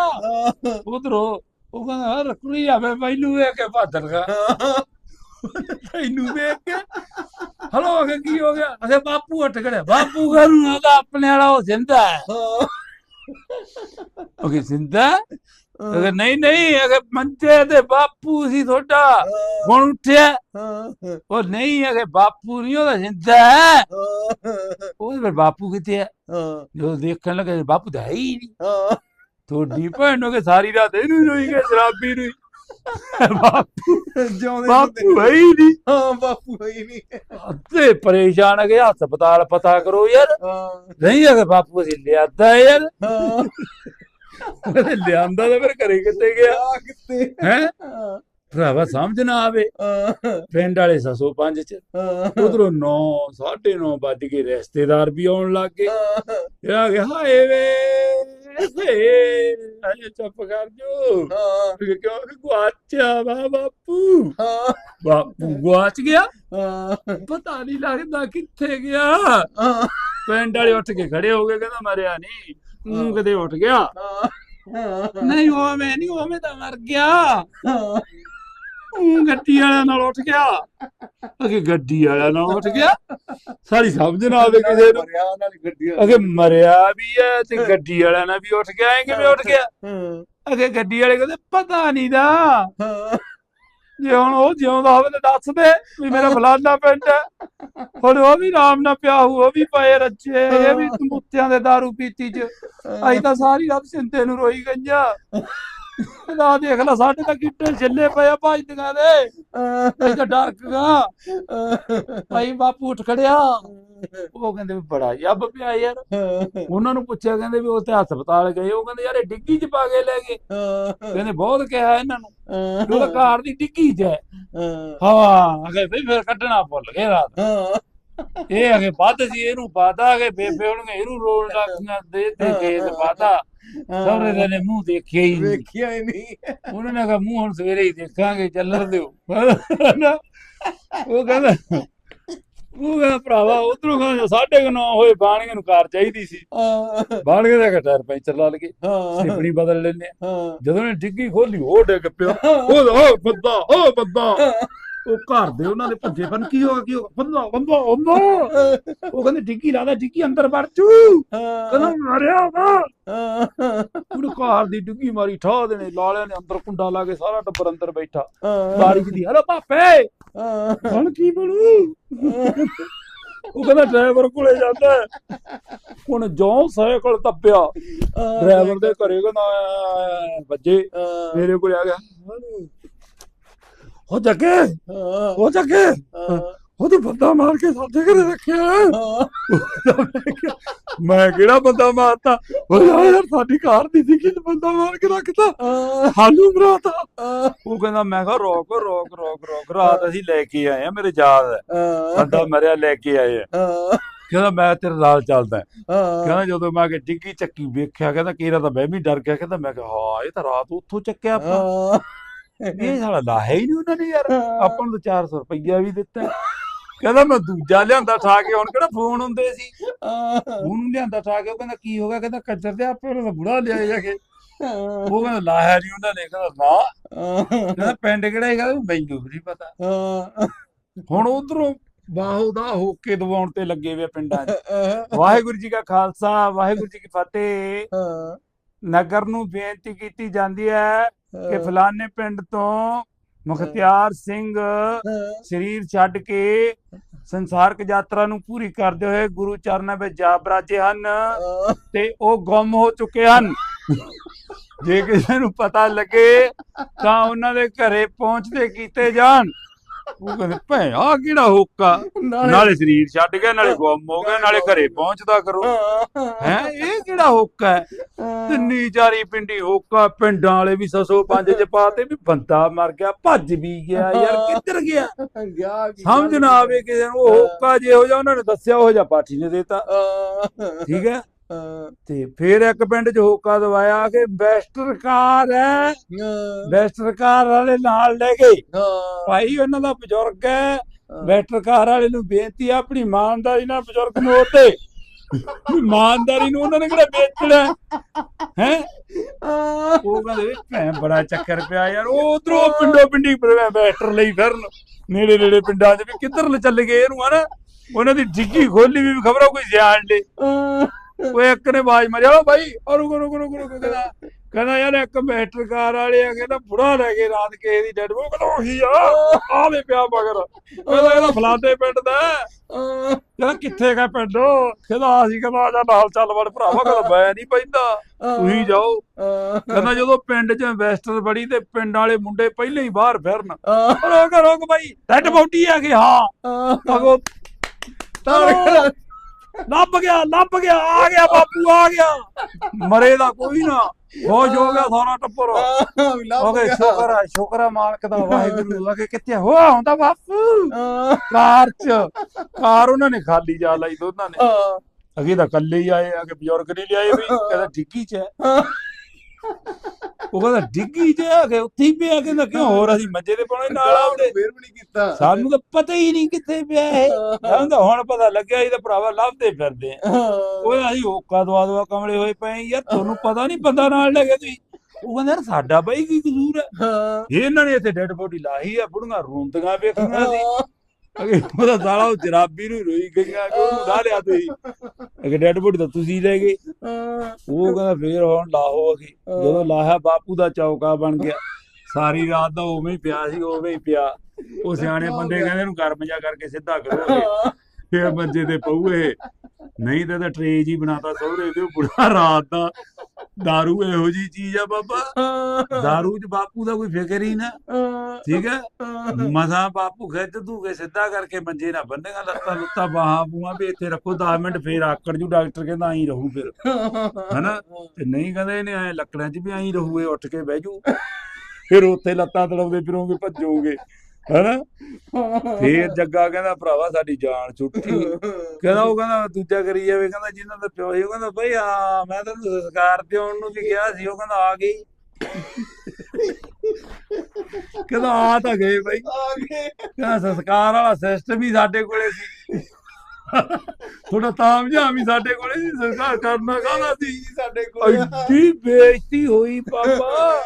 ਉਧਰੋਂ ਉਹ ਕਹਿੰਦਾ ਰਕੜੀ ਆਵੇ ਮੈਨੂੰ ਵੇਖ ਕੇ ਭਾਦਰ ਗਾ ਤੈਨੂੰ ਵੇਖ ਕੇ। ਹਲੋ ਅਗੇ ਕੀ ਹੋ ਗਿਆ? ਅਗੇ ਬਾਪੂ ਉੱਠ ਖੜਿਆ ਬਾਪੂ ਘਰੂ ਆਦਾ ਆਪਣੇ ਵਾਲਾ ਉਹ ਜ਼ਿੰਦਾ ਹੈ। ਹਾਂ, ਅਗੇ ਜ਼ਿੰਦਾ ਹੈ? ਅਗੇ ਨਹੀਂ ਨਹੀਂ ਅਗੇ ਮੰਜੇ ਤੇ ਬਾਪੂ ਸੀ ਤੁਹਾਡਾ ਹੁਣ ਉੱਠਿਆ। ਹਾਂ, ਉਹ ਨਹੀਂ ਅਗੇ ਬਾਪੂ ਨਹੀਂ ਉਹਦਾ ਜ਼ਿੰਦਾ ਹੈ। ਹਾਂ, ਉਹ ਫਿਰ ਬਾਪੂ ਕਿੱਥੇ ਹੈ? ਹਾਂ, ਜਦੋਂ ਦੇਖਣ ਲੱਗੇ ਬਾਪੂ ਤਾਂ ਹੈ ਹੀ ਨਹੀਂ। ਹਾਂ, ਤੁਹਾਡੀ ਭੈਣ ਨੂੰ ਕਿ ਸਾਰੀ ਰਾਤ ਇਹਨੂੰ ਹੀ ਰੋਈ ਗਏ ਸ਼ਰਾਬੀ ਨੂੰ ਹੀ। ਬਾਪੂ ਜਿਉਂਦੇ ਬਾਪੂ ਹੈ ਹੀ ਨਹੀਂ। ਹਾਂ ਬਾਪੂ ਹੋਈ ਨਹੀਂ। ਅੱਤੇ ਪਰੇਸ਼ਾਨ ਹੈ ਕਿ ਹਸਪਤਾਲ ਪਤਾ ਕਰੋ ਯਾਰ। ਹਾਂ। ਨਹੀਂ ਅਗੇ ਬਾਪੂ ਅਸੀਂ ਲਿਆਦਾ ਯਾਰ। ਹਾਂ। ਉਹਨੇ ਲਿਆਂਦਾ ਤਾਂ ਫਿਰ ਘਰੇ ਕਿੱਥੇ ਗਿਆ? ਕਿੱਥੇ? ਹੈ? ਭਰਾਵਾ ਸਮਝ ਨਾ ਆਵੇ। ਪਿੰਡ ਵਾਲੇ ਸਸੋ ਪੰਜ ਚ। ਹਾਂ। ਉਧਰੋਂ 9 9:30 ਵੱਜ ਕੇ ਰਿਸ਼ਤੇਦਾਰ ਵੀ ਆਉਣ ਲੱਗ ਗਏ। ਇਹ ਆ ਗਿਆ ਹਾਏ ਵੇ ਅਜੇ ਚੁੱਪ ਕਰ ਜੋ ਹਾਂ। ਕਿਉਂ? ਕਿ ਗੁਆਚਿਆ ਵਾ ਬਾਪੂ। ਹਾਂ। ਬਾਪੂ ਗੁਆਚ ਗਿਆ? ਪਤਾ ਨਹੀਂ ਲੱਗਦਾ ਕਿੱਥੇ ਗਿਆ। ਪਿੰਡ ਵਾਲੇ ਉੱਠ ਕੇ ਖੜੇ ਹੋ ਗਏ ਕਹਿੰਦਾ ਮਰਿਆ ਨਹੀਂ ਉਹ ਕਦੇ ਉੱਠ ਗਿਆ? ਨਹੀਂ ਉਹ ਮੈਂ ਨਹੀਂ ਉਹ ਮੈਂ ਤਾਂ ਮਰ ਗਿਆ। ਉਹ ਗੱਡੀ ਵਾਲਿਆਂ ਨਾਲ ਉੱਠ ਗਿਆ। ਅਗੇ ਗੱਡੀ ਵਾਲਿਆਂ ਨਾਲ ਉੱਠ ਗਿਆ। ਸਾਰੀ ਸਮਝ ਨਾ ਆਵੇ ਕਿਸੇ ਨੂੰ। ਮਰਿਆ ਨਾਲ ਗੱਡੀ ਅਗੇ ਮਰਿਆ ਵੀ ਹੈ ਤੇ ਗੱਡੀ ਵਾਲਿਆਂ ਨਾਲ ਵੀ ਉੱਠ ਗਿਆ। ਐ ਕਿਵੇਂ ਉੱਠ ਗਿਆ? ਹਾਂ। ਅਗੇ ਗੱਡੀ ਵਾਲੇ ਕਹਿੰਦੇ ਪਤਾ ਨਹੀਂ ਦਾ। ਜੇ ਹੁਣ ਉਹ ਜਿਉਂਦਾ ਹੋਵੇ ਤਾਂ ਦੱਸ ਦੇ ਵੀ ਮੇਰਾ ਫਲਾਨਾ ਪਿੰਡ ਹੈ। ਹੁਣ ਉਹ ਵੀ ਰਾਮ ਨਾਲ ਪਿਆ ਹੂ ਉਹ ਵੀ ਪਏ ਰੱਜੇ, ਇਹ ਵੀ ਮੁੱਤਿਆਂ ਦੇ दारू ਪੀਤੀ ਚ। ਅਸੀਂ ਤਾਂ ਸਾਰੀ ਰਾਤ ਸਿੰਤੇ ਨੂੰ ਰੋਈ ਗਈਆਂ। ਨਾ ਦੇਖ ਲੈ, ਸਾਡੇ ਤਾਂ ਕਿੱਟੇ ਛੱਲੇ ਪਏ ਆ ਭਾਜਦੀਆਂ ਦੇ। ਅਸੀਂ ਤਾਂ ਡਰ ਗਾ ਭਾਈ ਬਾਪੂ ਉੱਠ ਖੜਿਆ। ਉਹ ਕਹਿੰਦੇ ਵੀ ਬੜਾ ਜੱਬ ਪਿਆ ਯਾਰ। ਉਹਨਾਂ ਨੂੰ ਪੁੱਛਿਆ, ਕਹਿੰਦੇ ਵੀ ਉਸ ਤੇ ਹਸਪਤਾਲ ਗਏ। ਉਹ ਕਹਿੰਦੇ, ਯਾਰ ਇਹ ਡਿੱਗੀ ਚ ਪਾ ਕੇ ਲੈ ਗਏ। ਕਹਿੰਦੇ, ਬਹੁਤ ਕਿਹਾ ਇਹਨਾਂ ਨੂੰ। ਵੀ ਕਾਰ ਦੀ ਡਿੱਗੀ ਚ ਹੈ। ਹਾਂ ਅਗੇ ਫਿਰ ਕੱਢਣਾ ਭੁੱਲ ਗਏ ਰਾਤ। ਇਹ ਅਗੇ ਵੱਧ ਸੀ ਇਹਨੂੰ ਪਾਤਾ ਅਗੇ ਬੇਬੇ ਉਹਨੇ ਇਹਨੂੰ ਰੋਣ ਲੱਗੀਆਂ ਦੇ ਤੇ ਤੇ ਪਾਤਾ ਸਹੁਰੇ ਦੇ ਨੇ ਮੂੰਹ ਦੇਖਿਆ ਹੀ ਨਹੀਂ। ਵੇਖਿਆ ਹੀ ਨਹੀਂ। ਉਹਨਾਂ ਨੇ ਕਿਹਾ ਮੂੰਹ ਹੁਣ ਸਵੇਰੇ ਹੀ ਦੇਖਾਂਗੇ ਚੱਲਣ ਦਿਓ। ਉਹ ਕਹਿੰਦਾ ਉਹ ਕਹਿੰਦਾ ਭਰਾਵਾ ਉਧਰੋਂ ਕਹਿੰਦਾ ਸਾਢੇ ਕੁ ਨੌ ਹੋਏ ਬਾਣੀਆਂ ਨੂੰ ਕਾਰ ਚਾਹੀਦੀ ਸੀ। ਬਾਣੀਆਂ ਦਾ ਟਾਇਰ ਪੈਂਚਰ ਲਾ ਲਗੇ ਸਿਪਣੀ ਬਦਲ ਲੈਨੇ। ਜਦੋਂ ਨੇ ਡਿੱਗੀ ਖੋਲੀ ਉਹ ਡਿੱਗ ਪਿਆ। ਉਹ ਬੰਦਾ ਉਹ ਬੰਦਾ। ਉਹ ਘਰ ਦੇ ਉਹਨਾਂ ਦੇ ਭੱਜੇ ਪਨ ਕੀ ਹੋਗਾ ਕੀ ਹੋਗਾ ਬੰਦਾ ਬੰਦਾ ਬੰਦਾ। ਉਹ ਕਹਿੰਦੇ ਡਿੱਗੀ ਲਾਦਾ ਡਿੱਗੀ ਅੰਦਰ ਵੜ ਚੂ ਕਹਿੰਦਾ ਮਰਿਆ ਵਾ। ਉਹਨੇ ਘਰ ਦੀ ਡਿੱਗੀ ਮਾਰੀ ਠਾ ਦੇਣੇ ਲਾਲਿਆਂ ਨੇ ਅੰਦਰ ਕੁੰਡਾ ਲਾ ਕੇ ਸਾਰਾ ਟੱਬਰ ਅੰਦਰ ਬੈਠਾ। ਬਾਰਿਸ਼ ਦੀ ਹਲੋ ਪਾਪੇ ਹੁਣ ਕੀ ਬਣੂ? ਉਹ ਕਹਿੰਦਾ ਡਰਾਈਵਰ ਕੋਲੇ ਜਾਂਦਾ। ਹੁਣ ਜੋ ਸਾਈਕਲ ਤੱਪਿਆ ਡਰਾਈਵਰ ਦੇ ਘਰੇ ਕਹਿੰਦਾ ਵੱਜੇ। ਮੇਰੇ ਕੋਲ ਆ ਗਿਆ। ਹੋ ਜੱਗੇ ਹੋ। ਜੱਗੇ ਉਹ ਤੂੰ ਬੰਦਾ ਮਾਰ ਕੇ ਸਾਡੇ ਘਰੇ ਰੱਖਿਆ ਮੈਂ ਕਿਹੜਾ ਬੰਦਾ ਮਾਰਤਾ? ਉਹ ਯਾਰ ਯਾਰ ਸਾਡੀ ਕਾਰ ਦੀ ਸੀ ਕਿ ਬੰਦਾ ਮਾਰ ਕੇ ਰੱਖਤਾ। ਹਾਲੂ ਮਰਾਤਾ। ਉਹ ਕਹਿੰਦਾ ਮੈਂ ਕਿਹਾ ਰੋਕ ਰੋਕ ਰੋਕ ਰੋਕ ਰਾਤ ਅਸੀਂ ਲੈ ਕੇ ਆਏ ਆ ਮੇਰੇ ਯਾਦ ਹੈ। ਬੰਦਾ ਮਰਿਆ ਲੈ ਕੇ ਆਏ ਆ। ਕਹਿੰਦਾ ਮੈਂ ਤੇਰੇ ਨਾਲ ਚੱਲਦਾ। ਕਹਿੰਦਾ ਜਦੋਂ ਮੈਂ ਕਿ ਡਿੱਗੀ ਚੱਕੀ ਵੇਖਿਆ ਕਹਿੰਦਾ ਕੀਰਾ ਤਾਂ ਮੈਂ ਵੀ ਡਰ ਗਿਆ। ਕਹਿੰਦਾ ਮੈਂ ਕਿਹਾ ਹਾਂ ਇਹ ਤਾਂ ਰਾਤ ਉੱਥੋਂ ਚੱਕਿਆ ਆਪਾਂ। ਇਹ ਸਾਲਾ ਲਾਇਆ ਹੀ ਨਹੀਂ ਉਹਨਾਂ ਨੇ ਯਾਰ। ਆਪਾਂ ਨੂੰ ਤਾਂ 400 ਰੁਪਈਆ ਵੀ ਦਿੱਤਾ। ਕਹਿੰਦਾ ਮੈਂ ਦੂਜਾ ਲਿਆਂਦਾ ਠਾ ਕੇ ਹੁਣ ਕਿਹੜਾ ਫੋਨ ਹੁੰਦੇ ਸੀ? ਉਹਨੂੰ ਲਿਆਂਦਾ ਠਾ ਕੇ ਉਹ ਕਹਿੰਦਾ ਕੀ ਹੋ ਗਿਆ? ਕਹਿੰਦਾ ਕੰਜਰ ਤੇ ਆਪੇ ਉਹਦਾ ਬੁੜਾ ਲਿਆਏ ਜਾ ਕੇ। ਉਹ ਕਹਿੰਦਾ ਲਾਇਆ ਨਹੀਂ ਉਹਨਾਂ ਨੇ। ਕਹਿੰਦਾ ਨਾ। ਕਹਿੰਦਾ ਪਿੰਡ ਕਿਹੜਾ ਹੈਗਾ? ਮੈਨੂੰ ਵੀ ਨਹੀਂ ਪਤਾ। ਹੁਣ ਉਧਰੋਂ ਬਾਹੂ ਦਾ ਹੋਕੇ ਦਵਾਉਣ ਤੇ ਲੱਗੇ ਵੇ ਪਿੰਡਾਂ 'ਚ। ਵਾਹਿਗੁਰੂ ਜੀ ਕਾ ਖਾਲਸਾ ਵਾਹਿਗੁਰੂ ਜੀ ਕੀ ਫਤਿਹ। ਨਗਰ ਨੂੰ ਬੇਨਤੀ ਕੀਤੀ ਜਾਂਦੀ ਹੈ ਕਿ ਫਲਾਣੇ ਪਿੰਡ ਤੋਂ ਮੁਖਤਿਆਰ ਸਿੰਘ ਸਰੀਰ ਛੱਡ ਕੇ ਸੰਸਾਰਕ ਯਾਤਰਾ ਨੂੰ ਪੂਰੀ ਕਰਦੇ ਹੋਏ ਗੁਰੂ ਚਰਨਾਂ ਵਿੱਚ ਜਾ ਬਰਾਜੇ ਹਨ ਤੇ ਉਹ ਗੁੰਮ ਹੋ ਚੁੱਕੇ ਹਨ। ਜੇ ਕਿਸੇ ਨੂੰ ਪਤਾ ਲੱਗੇ ਤਾਂ ਉਹਨਾਂ ਦੇ ਘਰੇ ਪਹੁੰਚਦੇ ਕੀਤੇ ਜਾਣ। ਉਹ ਕਹਿੰਦੇ ਭੈ ਆ ਕਿਹੜਾ ਹੋਕਾ? ਨਾਲੇ ਸਰੀਰ ਛੱਡ ਗਿਆ ਨਾਲੇ ਗੁੰਮ ਹੋ ਗਿਆ ਨਾਲੇ ਘਰੇ ਪਹੁੰਚਦਾ ਕਰੋ। ਹੈ ਇਹ ਕਿਹੜਾ ਹੋਕਾ ਹੈ? ਤਿੰਨੀ ਚਾਰੀ ਪਿੰਡੀ ਹੋਕਾ ਪਿੰਡਾਂ ਵਾਲੇ ਵੀ ਸਸੋ ਪੰਜ ਚ ਪਾਤੇ ਵੀ ਬੰਦਾ ਮਰ ਗਿਆ ਭੱਜ ਵੀ ਗਿਆ ਯਾਰ ਕਿੱਧਰ ਗਿਆ? ਗਿਆ ਸਮਝ ਨਾ ਆਵੇ ਕਿਸੇ ਨੂੰ ਉਹ ਹੋਕਾ ਜੇ ਹੋ ਜਾ ਉਹਨਾਂ ਨੇ ਦੱਸਿਆ ਉਹ ਜਾ ਪਾਠੀ ਨੇ ਦੇਤਾ। ਠੀਕ ਹੈ? ਤੇ ਫਿਰ ਇੱਕ ਪਿੰਡ 'ਚ ਹੋਕਾ ਦਵਾਇਆ ਕਿ ਵੈਸਟਰ ਕਾਰ ਹੈ। ਵੈਸਟਰ ਕਾਰ ਵਾਲੇ ਨਾਲ ਲੈ ਗਏ। ਭਾਈ ਉਹਨਾਂ ਦਾ ਬਜ਼ੁਰਗ ਹੈ। ਵੈਸਟਰ ਕਾਰ ਵਾਲੇ ਨੂੰ ਬੇਨਤੀ ਆ ਆਪਣੀ ਇਮਾਨਦਾਰੀ ਨਾਲ ਬਜ਼ੁਰਗ ਨੂੰ ਉੱਤੇ ਇਮਾਨਦਾਰੀ ਨੂੰ ਉਹਨਾਂ ਨੇ ਕਿਹੜਾ ਵੇਚਣਾ ਹੈ? ਉਹ ਕਹਿੰਦੇ ਵੀ ਭੈਣ ਬੜਾ ਚੱਕਰ ਪਿਆ ਯਾਰ ਉਹ ਉਧਰੋਂ ਪਿੰਡੋਂ ਪਿੰਡੀ ਵੈਸਟਰ ਲਈ ਫਿਰਨ। ਨੇੜੇ ਨੇੜੇ ਪਿੰਡਾਂ 'ਚ ਵੀ ਕਿੱਧਰ ਲੈ ਚੱਲ ਗਏ ਇਹਨੂੰ ਹਨਾ? ਉਹਨਾਂ ਦੀ ਡਿੱਗੀ ਖੋਲੀ ਵੀ ਖਬਰਾਂ ਕੋਈ ਸਿਆਣ ਲੈ ਉਹ ਇੱਕ ਨੇ ਆਵਾਜ਼ ਮਾਰਿਆ ਓ ਭਾਈ ਰੁਕੋ ਰੁਕੋ ਰੁਕੋ ਕਹਿੰਦਾ। ਕਹਿੰਦਾ ਯਾਰ ਇੱਕ ਮੈਟਰ ਕਾਰ ਵਾਲੇ ਆ ਕਹਿੰਦਾ ਬੁੜਾ ਲੈ ਕੇ ਰਾਤ ਕਿਸੇ ਦੀ ਡੈਡ ਉਹ ਕਹਿੰਦਾ ਉਹੀ ਆ। ਆਵੇ ਪਿਆ ਮਗਰ। ਕਹਿੰਦਾ ਇਹਦਾ ਫਲਾਣੇ ਪਿੰਡ ਦਾ। ਕਹਿੰਦਾ ਕਿੱਥੇ ਗਾ ਪਿੰਡ ਕਹਿੰਦਾ ਅਸੀਂ ਕਹਿੰਦਾ ਆ ਜਾ ਨਾਲ ਚੱਲ ਵੜ ਭਰਾਵਾ ਕਹਿੰਦਾ ਮੈਂ ਨਹੀਂ ਪੈਂਦਾ। ਤੁਸੀਂ ਜਾਓ। ਕਹਿੰਦਾ ਜਦੋਂ ਪਿੰਡ 'ਚ ਇਨਵੈਸਟਰ ਬੜੀ ਤੇ ਪਿੰਡ ਵਾਲੇ ਮੁੰਡੇ ਪਹਿਲੇ ਹੀ ਬਾਹਰ ਫਿਰਨ। ਰੋਕ ਰੋਕ ਭਾਈ ਡੈਡ ਬੌਡੀ ਆ ਗਈ ਹਾਂ। ਅਗੋ ਲੱਭ ਗਿਆ ਲੱਭ ਗਿਆ ਆ ਗਿਆ ਬਾਪੂ ਆ ਗਿਆ। ਮਰੇ ਦਾ ਕੋਈ ਨਾ। ਹੋ ਗਿਆ ਸਾਰਾ ਟੱਬਰ ਓਕੇ ਸ਼ੁਕਰ ਆ ਸ਼ੁਕਰ ਆ ਮਾਲਕ ਦਾ ਵਾਹਿਗੁਰੂ ਕਿ ਕਿੱਥੇ ਹੋ ਹੁੰਦਾ ਬਾਪੂ ਕਾਰ ਚ। ਕਾਰ ਉਹਨਾਂ ਨੇ ਖਾਲੀ ਜਾ ਲਈ ਦੋਨਾਂ ਨੇ। ਅਗੇ ਤਾਂ ਕੱਲੇ ਹੀ ਆਏ ਆ ਕਿ ਬਜ਼ੁਰਗ ਨਹੀਂ ਲਿਆਏ ਵੀ ਕਹਿੰਦਾ ਡਿੱਗੀ ਚ ਹੈ। ਉਹ ਕਹਿੰਦਾ ਡਿੱਗੀ ਚ ਆ ਕਿ ਉੱਥੇ ਹੀ ਪਿਆ ਕਹਿੰਦਾ ਕਿਉਂ ਹੋਰ ਅਸੀਂ ਮੰਜੇ ਤੇ ਪਾਉਣੇ ਨਾਲ ਆਉਂਦੇ? ਫੇਰ ਵੀ ਨਹੀਂ ਕੀਤਾ। ਸਾਨੂੰ ਤਾਂ ਪਤਾ ਹੀ ਨਹੀਂ ਕਿੱਥੇ ਪਿਆ ਇਹ। ਤਾਂ ਹੁਣ ਪਤਾ ਲੱਗਿਆ ਇਹ ਤਾਂ ਭਰਾਵਾ ਲੱਭਦੇ ਫਿਰਦੇ ਆ। ਓਏ ਅਸੀਂ ਹੋਕਾ ਦਵਾ ਦਵਾ ਕਮਲੇ ਹੋਏ ਪਏ ਯਾਰ ਤੁਹਾਨੂੰ ਪਤਾ ਨਹੀਂ ਬੰਦਾ ਨਾਲ ਲੈ ਗਿਆ ਤੁਸੀਂ। ਉਹ ਕਹਿੰਦਾ ਯਾਰ ਸਾਡਾ ਬਈ ਕੀ ਕਸੂਰ ਹੈ? ਇਹ ਇਹਨਾਂ ਨੇ ਇੱਥੇ ਡੈੱਡ ਬੋਡੀ ਲਾਹੀ ਆ ਬੁੜੀਆਂ ਰੋਂਦੀਆਂ ਵੇਖੀਆਂ ਸੀ। ਅਗੇ ਉਹਦਾ ਸਾਲਾ ਉਹ ਜਰਾਬੀ ਨੂੰ ਰੋਈ ਗਈਆਂ ਕਿ ਉਹਨੂੰ ਲਾ ਲਿਆ ਤੁਸੀਂ। ਅਗੇ ਡੈੱਡ ਬੋਡੀ ਤਾਂ ਤੁਸੀਂ ਲੈ ਗਏ। ਉਹ ਕਹਿੰਦਾ ਫੇਰ ਹੁਣ ਲਾਹੋ ਅਸੀਂ ਜਦੋਂ ਲਾਹਿਆ ਬਾਪੂ ਦਾ ਚੌਕਾ ਬਣ ਗਿਆ। ਸਾਰੀ ਰਾਤ ਦਾ ਉਵੇਂ ਹੀ ਪਿਆ ਸੀ ਉਵੇਂ ਹੀ ਪਿਆ। ਉਹ ਸਿਆਣੇ ਬੰਦੇ ਕਹਿੰਦੇ ਇਹਨੂੰ ਗਰਮ ਜਾ ਕਰਕੇ ਸਿੱਧਾ ਕਰੋਗੇ ਫੇਰ ਮੰਜੇ ਤੇ ਪਊ ਇਹ ਨਹੀਂ ਤੇ ਤਾਂ ਟਰੇਜ ਹੀ ਬਣਾਤਾ ਸਹੁਰੇ ਤੇ ਉਹ ਬੁੜਾ ਰਾਤ ਦਾ दारू ਇਹੋ ਜੀ ਚੀਜ਼ ਆ ਬਾਬਾ दारू ਚ ਬਾਪੂ ਦਾ ਕੋਈ ਫਿਕਰ ਹੀ ਨਾ ਠੀਕ ਹੈ ਮਸਾ ਬਾਪੂ ਖਿੱਚ ਦੂਗੇ ਸਿੱਧਾ ਕਰਕੇ ਮੰਜੇ ਨਾ ਬੰਨੇਗਾ ਲੱਤਾਂ ਲੁੱਤਾਂ ਬਾਹਾਂ ਬੂਹਾਂ ਵੀ ਇੱਥੇ ਰੱਖੋ 10 ਮਿੰਟ ਫੇਰ ਆਕੜ ਜੂ ਡਾਕਟਰ ਕਹਿੰਦਾ ਆਈ ਰਹੂ ਫਿਰ ਹਨਾ ਤੇ ਨਹੀਂ ਕਹਿੰਦੇ ਇਹਨੇ ਐ ਲੱਕੜਾਂ 'ਚ ਵੀ ਆਈ ਰਹੂ ਇਹ ਉੱਠ ਕੇ ਬਹਿ ਜੂ ਫਿਰ ਉੱਥੇ ਲੱਤਾਂ ਤੜਾਉਂਦੇ ਫਿਰੋਗੇ ਭੱਜੋਗੇ ਹਨਾ? ਫੇਰ ਜੱਗਾ ਕਹਿੰਦਾ ਭਰਾਵਾ ਸਾਡੀ ਜਾਨ ਛੁੱਟੀ ਕਹਿੰਦਾ ਉਹ ਕਹਿੰਦਾ ਦੂਜਾ ਕਰੀ ਜਾਵੇ। ਕਹਿੰਦਾ ਜਿਨ੍ਹਾਂ ਦਾ ਪਿਓ ਸੀ ਉਹ ਕਹਿੰਦਾ ਬਈ ਆ ਮੈਂ ਤੈਨੂੰ ਸੰਸਕਾਰ ਤੇ ਆਉਣ ਨੂੰ ਵੀ ਕਿਹਾ ਸੀ ਉਹ ਕਹਿੰਦਾ ਆ ਗਈ। ਕਹਿੰਦਾ ਆ ਤਾਂ ਗਏ ਬਈ। ਕਹਿੰਦਾ ਸੰਸਕਾਰ ਵਾਲਾ ਸਿਸਟਮ ਹੀ ਸਾਡੇ ਕੋਲੇ ਸੀ। ਥੋੜਾ ਤਾਮਝਾਮ ਵੀ ਸਾਡੇ ਕੋਲੇ ਸੀ ਸੰਸਕਾਰ ਕਰਨਾ ਕਾਹਦਾ ਸੀ? ਸਾਡੇ ਕੋਲ ਐਡੀ ਬੇਇੱਜ਼ਤੀ ਹੋਈ ਪਾਪਾ।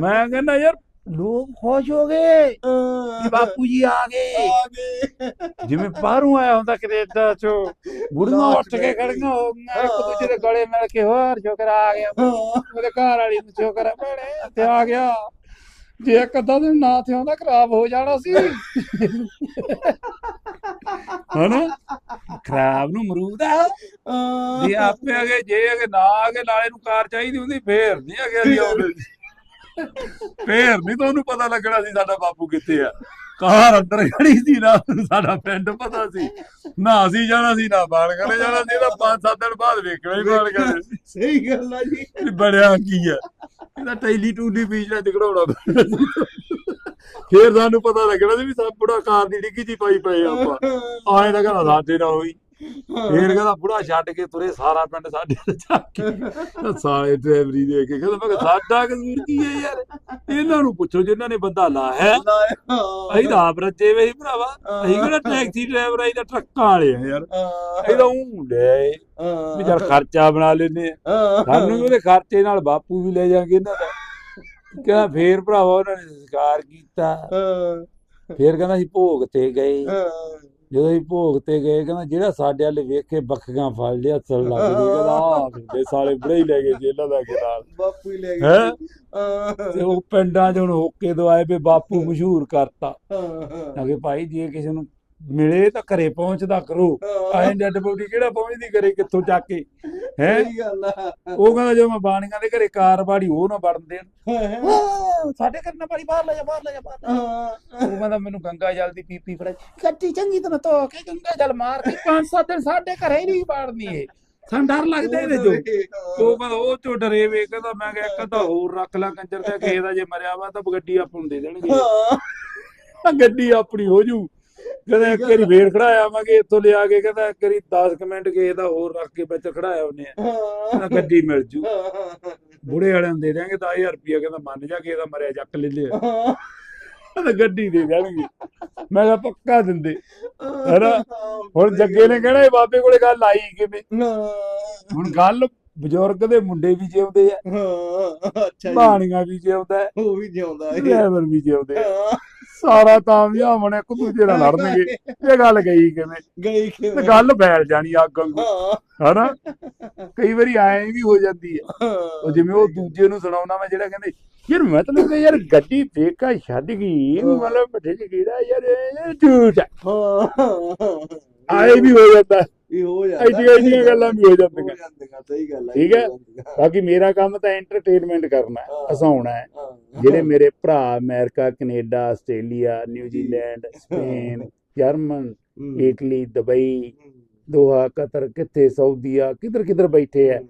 ਮੈਂ ਕਹਿੰਦਾ ਯਾਰ ਲੋਕ ਖੁਸ਼ ਹੋ ਗਏ। ਕਿ ਬਾਪੂ ਜੀ ਆ ਗਏ। ਜਿਵੇਂ ਬਾਹਰੋਂ ਆਇਆ ਹੁੰਦਾ ਕੈਨੇਡਾ ਚੋਂ ਬੁੜੀਆਂ ਉੱਠ ਕੇ ਖੜੀਆਂ ਹੋ ਗਈਆਂ ਇੱਕ ਦੂਜੇ ਦੇ ਗਲੇ ਮਿਲ ਕੇ ਹੋਰ ਸ਼ੁਕਰ ਆ ਗਿਆ। ਉਹਦੇ ਘਰ ਵਾਲੀ ਨੂੰ ਸ਼ੁਕਰ ਆ ਭੈਣੇ ਤੇ ਆ ਗਿਆ। ਜੇ ਇੱਕ ਅੱਧਾ ਦਿਨ ਨਾ ਤੇ ਆਉਂਦਾ ਖਰਾਬ ਹੋ ਜਾਣਾ ਸੀ। ਹਨਾ? ਖਰਾਬ ਨੂੰ ਮਰੂਦ ਆ। ਜੇ ਆਪੇ ਅਗੇ ਜੇ ਅਗੇ ਨਾ ਅਗੇ ਨਾਲੇ ਨੂੰ ਕਾਰ ਚਾਹੀਦੀ ਹੁੰਦੀ ਫੇਰ ਨਹੀਂ ਅਗੇ ਆਉਂਦੇ ਫੇਰ ਨਹੀਂ ਤੁਹਾਨੂੰ ਪਤਾ ਲੱਗਣਾ ਸੀ ਸਾਡਾ ਬਾਪੂ ਕਿੱਥੇ ਆ। ਕਾਰ ਅੰਦਰ ਖੜੀ ਸੀ ਨਾ ਸਾਡਾ ਪਿੰਡ ਪਤਾ ਸੀ। ਨਾ ਅਸੀਂ ਜਾਣਾ ਸੀ ਨਾ ਬਾਲ ਕਰੇ ਜਾਣਾ ਸੀ ਇਹਦਾ 5-7 ਦਿਨ ਬਾਅਦ ਵੇਖਣਾ ਹੀ ਬਾਲ ਕਰੇ ਸਹੀ ਗੱਲ ਆ ਜੀ। ਵੀ ਬਣਿਆ ਕੀ ਆ। ਇਹਦਾ ਟੈਲੀ ਟੂਲੀ ਪੈਣਾ ਸੀ। ਫੇਰ ਸਾਨੂੰ ਪਤਾ ਲੱਗਣਾ ਸੀ ਵੀ ਸਭ ਬੁੜਾ ਕਾਰ ਦੀ ਡਿੱਗੀ ਜੀ ਪਾਈ ਪਏ ਆਪਾਂ। ਆਏ ਤਾਂ ਕਹਿੰਦਾ ਸਾਡੇ ਨਾਲ ਹੋਈ। ਫੇਰ ਕਹਿੰਦਾ ਬੁੜਾ ਛੱਡ ਕੇ ਤੁਰੇ, ਸਾਰਾ ਪਿੰਡ ਸਾਡੇ ਨਾਲ ਜਾ ਕੇ। ਸਾਰੇ ਡਰਾਈਵਰੀ ਦੇ ਕੇ ਕਹਿੰਦਾ, ਮੈਂ ਸਾਡਾ ਕਸੂਰ ਕੀ ਹੈ ਯਾਰ? ਇਹਨਾਂ ਨੂੰ ਪੁੱਛੋ, ਜਿਨ੍ਹਾਂ ਨੇ ਬੰਦਾ ਲਾਇਆ। ਅਸੀਂ ਤਾਂ ਆਪ ਰੱਜੇ ਵੇ ਭਰਾਵਾ। ਅਸੀਂ ਕਿਹੜਾ ਟੈਕਸੀ ਡਰਾਈਵਰ ਆਈ ਤਾਂ ਟਰੱਕਾਂ ਵਾਲੇ ਆ ਯਾਰ। ਅਸੀਂ ਤਾਂ ਉਹ ਲੈ ਵੀ ਚੱਲ ਖਰਚਾ ਬਣਾ ਲੈਨੇ ਸਾਨੂੰ ਵੀ ਉਹਦੇ ਖਰਚੇ ਨਾਲ ਬਾਪੂ ਵੀ ਲੈ ਜਾਾਂਗੇ ਇਹਨਾਂ ਦਾ। ਕਹਿੰਦਾ, ਫੇਰ ਭਰਾਵਾ ਉਹਨਾਂ ਨੇ ਸੰਸਕਾਰ ਕੀਤਾ। ਫੇਰ ਕਹਿੰਦਾ, ਅਸੀਂ ਭੋਗ ਤੇ ਗਏ। ਜਦੋਂ ਅਸੀਂ ਭੋਗ ਤੇ ਗਏ ਕਹਿੰਦਾ ਜਿਹੜਾ ਸਾਡੇ ਵੱਲ ਵੇਖ ਕੇ ਬੱਖੀਆਂ ਫੜ ਲਿਆ ਹੱਸਣ ਲੱਗ ਗਈ। ਕਹਿੰਦਾ ਦੇ ਸਾਲੇ ਬੜੇ ਹੀ ਲੈ ਗਏ ਜੇਲਾਂ ਦਾ ਕੇ ਨਾਲ ਬਾਪੂ ਹੀ ਲੈ ਹੈਂ? ਗਿਆ ਤੇ ਉਹ ਪਿੰਡਾਂ 'ਚ ਹੁਣ ਹੋਕੇ ਤੋਂ ਆਏ ਵੀ ਬਾਪੂ ਮਸ਼ਹੂਰ ਕਰਤਾ। ਹਾਂ ਅਗੇ ਭਾਈ ਜੇ ਕਿਸੇ ਨੂੰ ਮਿਲੇ ਤਾਂ ਘਰੇ ਪਹੁੰਚਦਾ ਕਰੋ। ਐਂ ਡੈਡ ਬੋਡੀ ਕਿਹੜਾ ਪਹੁੰਚਦੀ ਕਰੇ ਕਿੱਥੋਂ ਚੱਕ ਕੇ? ਹੈ? ਸਹੀ ਗੱਲ ਆ। ਉਹ ਕਹਿੰਦਾ ਜਦੋਂ ਮੈਂ ਬਾਣੀਆਂ ਦੇ ਘਰੇ ਕਾਰ ਬਾੜੀ ਉਹ ਨਾ ਵੜਨ ਦੇਣ। ਸਾਡੇ ਘਰ ਨਾ ਬਾੜੀ ਬਾਹਰ ਲੈ ਜਾ ਬਾਹਰ ਲੈ ਜਾ ਬਾਹਰ। ਉਹ ਕਹਿੰਦਾ ਮੈਨੂੰ ਗੰਗਾ ਜਲ ਦੀ ਪੀਪੀ ਫੜਾ ਕੱਟੀ ਚੰਗੀ ਤਰ੍ਹਾਂ ਧੋ ਕੇ ਗੰਗਾ ਜਲ ਮਾਰ ਕੇ ਪੰਜ ਸੱਤ ਦਿਨ ਸਾਡੇ ਘਰੇ ਨਹੀਂ ਬਾੜਨੀ ਏ ਸਾਨੂੰ ਡਰ ਲੱਗਦਾ ਇਹਦੇ ਤੋਂ ਉਹ ਕਹਿੰਦਾ ਉਹ ਚੋਂ ਡਰੇ ਵੇ ਕਹਿੰਦਾ ਮੈਂ ਕਿਹਾ ਇੱਕ ਤਾਂ ਹੋਰ ਰੱਖ ਲਾ ਕੰਜਰ ਤੇ ਕਿਸੇ ਦਾ ਜੇ ਮਰਿਆ ਵਾ ਤਾਂ ਗੱਡੀ ਆਪਾਂ ਨੂੰ ਦੇ ਦੇਣਗੇ। ਗੱਡੀ ਆਪਣੀ ਹੋ ਜੂ। ਕਹਿੰਦਾ ਇੱਕ ਵਾਰੀ ਫੇਰ ਖੜਾਇਆ ਮੈਂ ਕਿ ਇੱਥੋਂ ਲਿਆ ਕੇ ਕਹਿੰਦਾ ਇੱਕ ਵਾਰੀ 10 ਕੁ ਮਿੰਟ ਕਿਸੇ ਦਾ ਹੋਰ ਰੱਖ ਕੇ ਵਿੱਚ ਖੜਾਇਆ ਉਹਨੇ। ਕਹਿੰਦਾ ਗੱਡੀ ਮਿਲ ਜੂ। ਬੁੜੇ ਵਾਲਿਆਂ ਨੂੰ ਦੇ ਦਿਆਂਗੇ 10000 ਰੁਪਇਆ ਕਹਿੰਦਾ ਮੰਨ ਜਾ ਕਿਸੇ ਦਾ ਮਰਿਆ ਚੱਕ ਲੈ ਲਿਆ। ਕਹਿੰਦਾ ਗੱਡੀ ਦੇ ਦੇਣਗੇ। ਮੈਂ ਕਿਹਾ ਪੱਕਾ ਦਿੰਦੇ। ਹੈਨਾ? ਹੁਣ ਜੱਗੇ ਨੇ ਕਹਿਣਾ ਇਹ ਬਾਬੇ ਕੋਲੇ ਗੱਲ ਆਈ ਕਿਵੇਂ? ਹੁਣ ਗੱਲ ਬਜ਼ੁਰਗ ਦੇ ਮੁੰਡੇ ਵੀ ਜਿਉਂਦੇ ਆ। ਅੱਛਾ ਜੀ। ਬਾਣੀਆਂ ਵੀ ਜਿਉਂਦਾ। ਹੈ ਉਹ ਵੀ ਜਿਉਂਦਾ ਹੈ ਡਰਾਈਵਰ ਵੀ ਜਿਉਂਦੇ ਆ। ਸਾਰਾ ਤਾਂ ਵਿਆਹਣ ਇੱਕ ਦੂਜੇ ਨਾਲ ਲੜਨਗੇ। ਇਹ ਗੱਲ ਗਈ ਕਿਵੇਂ? ਗਈ ਤੇ ਕਿਵੇਂ? ਗੱਲ ਫੈਲ ਜਾਣੀ ਅੱਗ ਵਾਂਗੂ। ਹਨਾ? ਕਈ ਵਾਰੀ ਐਂ ਵੀ ਹੋ ਜਾਂਦੀ ਹੈ। ਉਹ ਜਿਵੇਂ ਉਹ ਦੂਜੇ ਨੂੰ ਸੁਣਾਉਣਾ ਮੈਂ ਜਿਹੜਾ ਕਹਿੰਦੇ ਯਾਰ ਮਤਲਬ ਕਿ ਯਾਰ ਗੱਡੀ ਫੇਕਾ ਛੱਡ ਗਈ। ਮਤਲਬ ਚ ਕੀੜਾ ਯਾਰ ਇਹ ਝੂਠ ਹਾਂ। ਆਏ ਵੀ ਹੋ ਜਾਂਦਾ। ਇਹ ਹੋ ਜਾਂਦਾ। ਐਡੀਆਂ ਐਡੀਆਂ ਗੱਲਾਂ ਵੀ ਹੋ ਜਾਂਦੀਆਂ। ਸਹੀ ਗੱਲ ਹੈ ਠੀਕ ਹੈ? ਬਾਕੀ ਮੇਰਾ ਕੰਮ ਤਾਂ ਐਂਟਰਟੇਨਮੈਂਟ ਕਰਨਾ ਹੈ। ਹਸਾਉਣਾ ਹੈ। ਜਿਹੜੇ ਮੇਰੇ ਭਰਾ America Canada Australia New Zealand Spain German. Italy Dubai Doha Qatar ਕਿੱਥੇ ਸਾਊਦੀਆ ਕਿਧਰ ਕਿਧਰ ਬੈਠੇ ਆ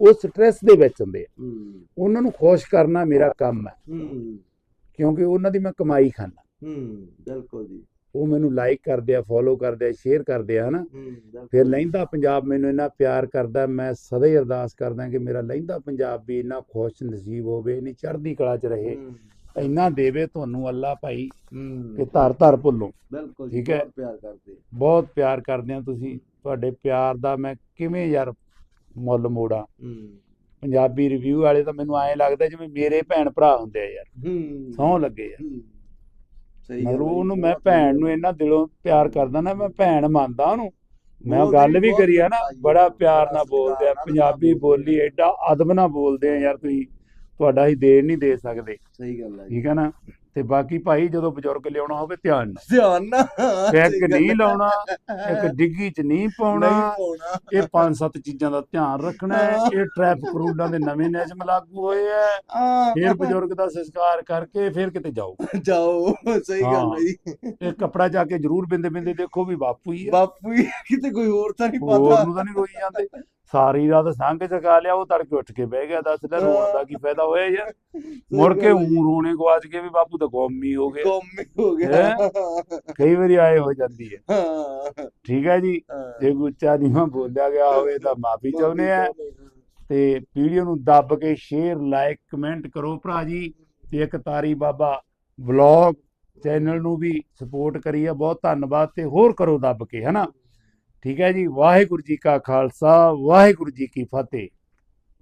ਉਹ ਸਟ੍ਰੈਸ ਦੇ ਵਿੱਚ ਹੁੰਦੇ ਆ। ਉਹਨਾਂ ਨੂੰ ਖੁਸ਼ ਕਰਨਾ ਮੇਰਾ ਕੰਮ ਹੈ। ਹੂੰ। ਕਿਉਂਕਿ ਉਹਨਾਂ ਦੀ ਮੈਂ ਕਮਾਈ ਖਾਣਾ ਹੂੰ ਬਿਲਕੁਲ ਜੀ। ਉਹ ਮੈਨੂੰ ਲਾਈਕ ਕਰਦੇ ਆ ਫੋਲੋ ਕਰਦੇ ਆ ਸ਼ੇਅਰ ਕਰਦੇ ਆ ਹਨਾ। ਫਿਰ ਲਹਿੰਦਾ ਪੰਜਾਬ ਮੈਨੂੰ ਇੰਨਾ ਪਿਆਰ ਕਰਦਾ ਮੈਂ ਸਦਾ ਹੀ ਅਰਦਾਸ ਕਰਦਾ ਕਿ ਮੇਰਾ ਲਹਿੰਦਾ ਪੰਜਾਬ ਵੀ ਇੰਨਾ ਖੁਸ਼ ਨਸੀਬ ਹੋਵੇ ਇੰਨੀ ਚੜ੍ਹਦੀ ਕਲਾ 'ਚ ਰਹੇ। ਇੰਨਾ ਦੇਵੇ ਤੁਹਾਨੂੰ ਅੱਲਾ ਭਾਈ ਕਿ ਧਰ ਧਰ ਭੁੱਲੋ। ਬਿਲਕੁਲ ਠੀਕ ਹੈ। ਬਹੁਤ ਪਿਆਰ ਕਰਦੇ ਬਹੁਤ ਪਿਆਰ ਕਰਦੇ ਆ ਤੁਸੀਂ। ਤੁਹਾਡੇ ਪਿਆਰ ਦਾ ਮੈਂ ਕਿਵੇਂ ਯਾਰ ਮੁੱਲ ਮੋੜਾਂ? ਪੰਜਾਬੀ ਰਿਵਿਊ ਵਾਲੇ ਤਾਂ ਮੈਨੂੰ ਐਂ ਲੱਗਦਾ ਜਿਵੇਂ ਮੇਰੇ ਭੈਣ ਭਰਾ ਹੁੰਦੇ ਆ ਯਾਰ। ਸੌਂ ਲੱਗੇ ਆ। ਸਹੀ ਮਤਲਬ ਉਹਨੂੰ ਮੈਂ ਭੈਣ ਨੂੰ ਇੰਨਾ ਦਿਲੋਂ ਪਿਆਰ ਕਰਦਾ ਨਾ ਮੈਂ ਭੈਣ ਮੰਨਦਾ ਉਹਨੂੰ। ਮੈਂ ਗੱਲ ਵੀ ਕਰੀ ਆ ਨਾ ਬੜਾ ਪਿਆਰ ਨਾਲ ਬੋਲਦੇ ਆ ਪੰਜਾਬੀ ਬੋਲੀ ਐਡਾ ਅਦਬ ਨਾਲ ਬੋਲਦੇ ਆ ਯਾਰ ਤੁਸੀਂ। ਤੁਹਾਡਾ ਹੀ ਦੇਣ ਨਹੀਂ ਦੇ ਸਕਦੇ। ਸਹੀ ਗੱਲ ਹੈ ਠੀਕ ਹੈ ਨਾ? ਤੇ ਬਾਕੀ ਭਾਈ ਜਦੋਂ ਬਜ਼ੁਰਗ ਲਿਆਉਣਾ ਹੋਵੇ ਧਿਆਨ ਨਾਲ। ਧਿਆਨ ਨਾ ਇੱਕ ਨਹੀਂ ਲਾਉਣਾ ਇੱਕ ਡਿੱਗੀ 'ਚ ਨਹੀਂ ਪਾਉਣਾ ਇਹ ਪੰਜ ਸੱਤ ਚੀਜ਼ਾਂ ਦਾ ਧਿਆਨ ਰੱਖਣਾ ਹੈ। ਇਹ ਟ੍ਰੈਫਿਕ ਰੂਲਾਂ ਦੇ ਨਵੇਂ ਨਿਯਮ ਲਾਗੂ ਹੋਏ ਆ ਫਿਰ ਬਜ਼ੁਰਗ ਦਾ ਸੰਸਕਾਰ ਕਰਕੇ ਫਿਰ ਕਿਤੇ ਜਾਓ। ਜਾਓ ਸਹੀ ਗੱਲ ਹਾਂ। ਜੀ। ਇਹ ਕੱਪੜਾ ਜਾ ਕੇ ਜ਼ਰੂਰ ਬਿੰਦੇ ਬਿੰਦੇ ਦੇਖੋ ਵੀ ਬਾਪੂ ਹੀ ਆ। ਬਾਪੂ ਹੀ ਕਿਤੇ ਕੋਈ ਹੋਰ ਤਾਂ ਨਹੀਂ ਹੋਰ ਪਤਾ ਨੂੰ ਤਾਂ ਨਹੀਂ ਰੋਈ ਜਾਂਦੇ। ਸਾਰੀ ਰਾਤ ਸੰਗ ਚਕਾ ਲਿਆ ਉਹ ਤੜਕੇ ਉੱਠ ਕੇ ਬਹਿ ਗਿਆ ਦੱਸ ਲੈ ਰੋਣ ਦਾ ਕੀ ਫਾਇਦਾ ਹੋਇਆ ਯਾਰ? ਮੁੜ ਕੇ ਊਂ ਰੋਣੇ ਗਵਾਚ ਕੇ ਵੀ ਬਾਪੂ ਤਾਂ ਗੋਮੀ ਹੋ ਗਏ। ਗੁੰਮ ਹੀ ਗਿਆ ਕਈ ਵਾਰੀ ਆਏ ਹੋ ਜਾਂਦੀ ਹੈ। ਠੀਕ ਹੈ ਜੀ? ਜੇ ਉੱਚਾ ਨੀਵਾਂ ਬੋਲਿਆ ਗਿਆ ਹੋਵੇ ਤਾਂ ਮਾਫੀ ਚਾਹੁੰਦੇ ਆ ਤੇ ਵੀਡੀਓ ਨੂੰ ਦੱਬ ਕੇ ਸ਼ੇਅਰ ਲਾਈਕ ਕਮੈਂਟ ਕਰੋ ਭਰਾ ਜੀ। ਤੇ ਇੱਕ ਤਾਰੀ ਬਾਬਾ ਵਲੌਗ ਚੈਨਲ ਨੂੰ ਵੀ ਸਪੋਰਟ ਕਰੀ ਆ ਬਹੁਤ ਧੰਨਵਾਦ ਤੇ ਹੋਰ ਕਰੋ ਦੱਬ ਕੇ ਹਨਾ ਠੀਕ ਹੈ ਜੀ ਵਾਹਿਗੁਰੂ ਜੀ ਕਾ ਖਾਲਸਾ ਵਾਹਿਗੁਰੂ ਜੀ ਕੀ ਫਤਿਹ।